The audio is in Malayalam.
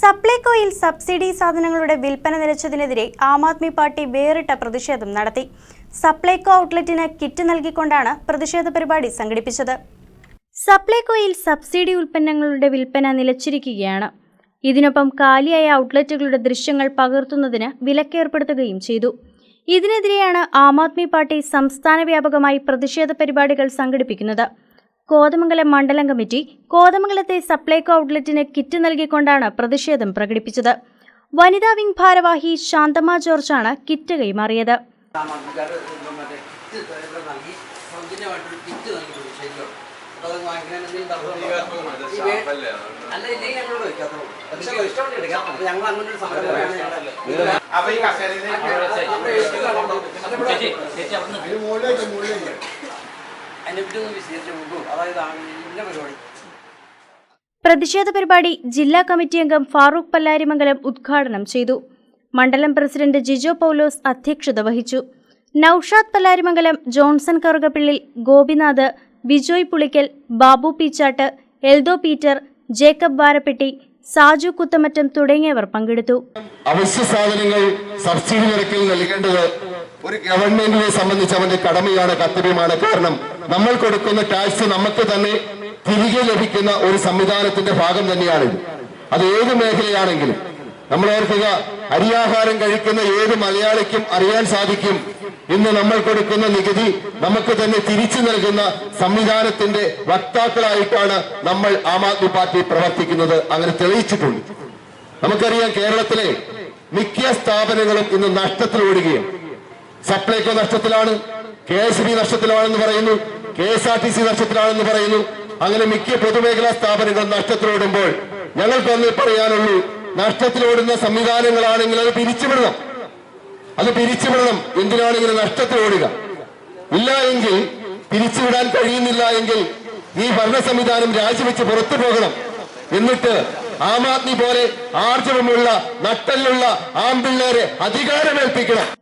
സപ്ലൈകോയിൽ സബ്സിഡി സാധനങ്ങളുടെ വിൽപ്പന നിലച്ചതിനെതിരെ ആം ആദ്മി പാർട്ടി വേറിട്ട പ്രതിഷേധം നടത്തി. സപ്ലൈകോ ഔട്ട്ലെറ്റിന് കിറ്റ് നൽകിക്കൊണ്ടാണ് പ്രതിഷേധ പരിപാടി സംഘടിപ്പിച്ചത്. സപ്ലൈകോയിൽ സബ്സിഡി ഉൽപ്പന്നങ്ങളുടെ വിൽപ്പന നിലച്ചിരിക്കുകയാണ്. ഇതിനൊപ്പം കാലിയായ ഔട്ട്ലെറ്റുകളുടെ ദൃശ്യങ്ങൾ പകർത്തുന്നതിന് വിലക്കേർപ്പെടുത്തുകയും ചെയ്തു. ഇതിനെതിരെയാണ് ആം ആദ്മി പാർട്ടി സംസ്ഥാന വ്യാപകമായി പ്രതിഷേധ പരിപാടികൾ സംഘടിപ്പിക്കുന്നത്. കോതമംഗലം മണ്ഡലം കമ്മിറ്റി കോതമംഗലത്തെ സപ്ലൈകോ ഔട്ട്ലെറ്റിന് കിറ്റ് നൽകിക്കൊണ്ടാണ് പ്രതിഷേധം പ്രകടിപ്പിച്ചത്. വനിതാ വിംഗ് ഭാരവാഹി ശാന്തമ്മ ജോർജാണ് കിറ്റ് കൈമാറിയത്. അപ്പൊ ഈ കസേരയിൽ വിശദീകരിച്ച് കൊടുക്കൂ അതായത് ഇന്ന പരിപാടി. പ്രതിഷേധ പരിപാടി ജില്ലാ കമ്മിറ്റി അംഗം ഫാറൂഖ് പല്ലാരിമംഗലം ഉദ്ഘാടനം ചെയ്തു. മണ്ഡലം പ്രസിഡന്റ് ജിജോ പൗലോസ് അധ്യക്ഷത വഹിച്ചു. നൌഷാദ് പല്ലാരിമംഗലം ജോൺസൺ കറുകപ്പിള്ളിൽ ഗോപിനാഥ് ബിജോയ് പുളിക്കൽ ബാബു പീച്ചാട്ട് എൽദോ പീറ്റർ ജേക്കബ് വാരപ്പെട്ടി സാജു കുത്തമറ്റം തുടങ്ങിയവർ പങ്കെടുത്തു. അവശ്യ സാധനങ്ങൾ സബ്സിഡി നിരക്കിൽ നൽകേണ്ടത് ഒരു ഗവൺമെന്റിനെ സംബന്ധിച്ച് അവന്റെ കടമയാണ് കർത്തവ്യമാണ്. കാരണം നമ്മൾ കൊടുക്കുന്ന ടാക്സ് നമുക്ക് തന്നെ തിരികെ ലഭിക്കുന്ന ഒരു സംവിധാനത്തിന്റെ ഭാഗം തന്നെയാണിത് അത് ഏത് മേഖലയാണെങ്കിലും നമ്മൾ ഓർക്കുക അരിയാഹാരം കഴിക്കുന്ന ഏത് മലയാളിക്കും അറിയാൻ സാധിക്കും. ഇന്ന് നമ്മൾ കൊടുക്കുന്ന നികുതി നമുക്ക് തന്നെ തിരിച്ചു നൽകുന്ന സംവിധാനത്തിന്റെ വക്താക്കളായിട്ടാണ് നമ്മൾ ആം ആദ്മി പാർട്ടി പ്രവർത്തിക്കുന്നത് അങ്ങനെ തെളിയിച്ചിട്ടുണ്ട്. നമുക്കറിയാം കേരളത്തിലെ മിക്ക സ്ഥാപനങ്ങളും ഇന്ന് നഷ്ടത്തിലോടുകയും സപ്ലൈകോ നഷ്ടത്തിലാണ് കെ എസ് ബി നഷ്ടത്തിലാണെന്ന് പറയുന്നു K S R T C നഷ്ടത്തിലാണെന്ന് പറയുന്നു. അങ്ങനെ മിക്ക പൊതുമേഖലാ സ്ഥാപനങ്ങൾ നഷ്ടത്തിലോടുമ്പോൾ ഞങ്ങൾക്കൊന്നേ പറയാനുള്ളൂ നഷ്ടത്തിലോടുന്ന സംവിധാനങ്ങളാണെങ്കിൽ അത് പിരിച്ചുവിടണം. അത് പിരിച്ചുവിടണം. എന്തിനാണ് നഷ്ടത്തിലോടുക? ഇല്ല എങ്കിൽ പിരിച്ചുവിടാൻ കഴിയുന്നില്ല എങ്കിൽ ഈ ഭരണ സംവിധാനം രാജിവെച്ച് പുറത്തു പോകണം. എന്നിട്ട് ആം ആദ്മി പോലെ ആർജവമുള്ള നട്ടലുള്ള ആമ്പിള്ളേരെ അധികാരമേൽപ്പിക്കണം.